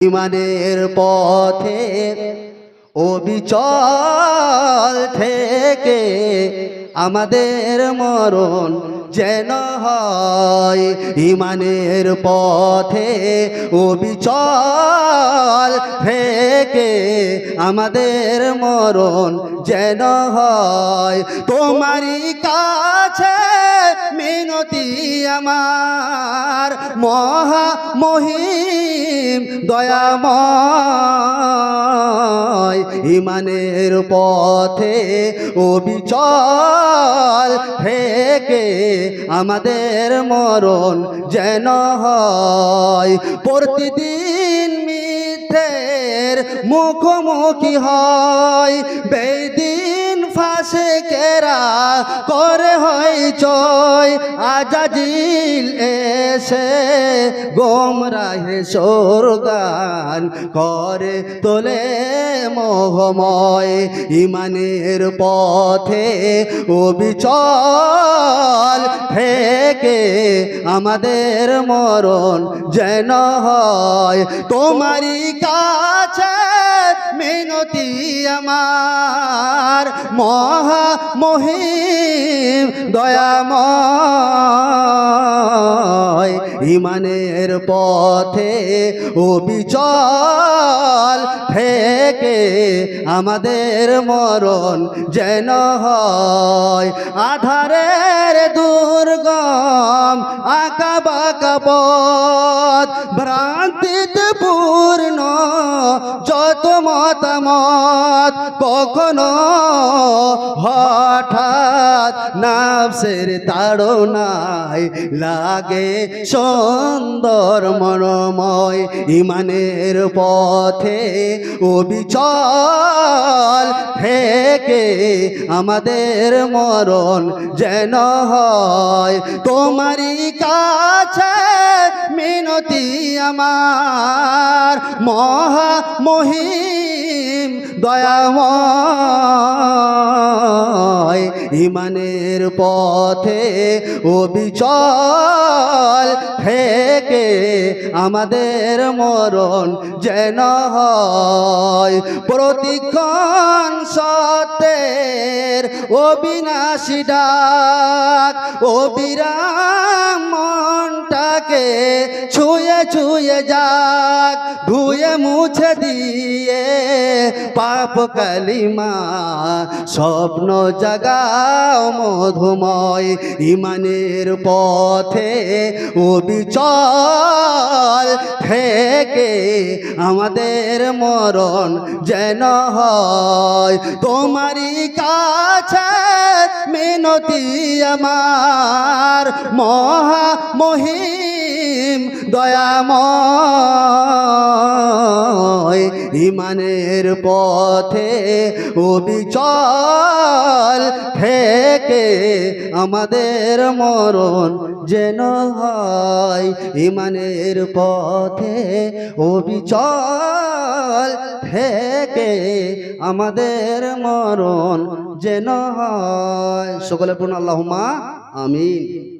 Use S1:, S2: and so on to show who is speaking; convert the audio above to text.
S1: ইমানের পথে অবিচল থেকে আমাদের মরণ যেন হয় ইমানের পথে অবিচল থেকে আমাদের মরণ যেন হয়। তোমারই কাছে মিনতি আমার মহা মহিম দয়াময়। ইমানের পথে অবিচল থেকে আমাদের মরণ যেন হয়। প্রতিদিন মিথ্যের মুখোমুখি হয়। বেদিন ফাঁসে কেরা করে হয় চয় আজাজিল এসে গোমরাহে সোরগান করে তোলে মোহময়। ইমানের পথে অবিচল থেকে আমাদের মরণ যেন হয়। তোমারই কাছে মিনতি আমার মহা মহিম দয়াময়। ইমানের পথে অবিচল থেকে আমাদের মরণ যেন হয়। দুর্গম আঁকা বাঁকা পথ ভ্রান্তিতে পূর্ণ, যত মতামত কখনো হঠাৎ নাফসের তাড়নায় লাগে সুন্দর মনোময় ইমানের পথে অবিচল থেকে আমাদের মরণ যেন হয়। তোমারই কাছে মিনতি আমার মহা মহিম দয়াময় ইমানের পথে অবিচল থেকে আমাদের মরণ যেন হয়। প্রতিক্ষণ সত্যের অবিনাশী ডাক অবিরাম মনটাকে ছুঁয়ে ছুঁয়ে যাক, ধুয়ে মুছে দিয়ে পাপ কালিমা, স্বপ্ন জাগাও মধুময় ইমানের পথে অবিচল থেকে আমাদের মরণ যেন হয়। তোমারই কাছে মিনতি আমার মহা মহিম দয়াময়। ইমানের পথে অবিচল থেকে আমাদের মরণ যেন হয়। ইমানের পথে অবিচল থেকে আমাদের মরণ যেন হয়। সকলে পূর্ণ আল্লাহমা আমিন।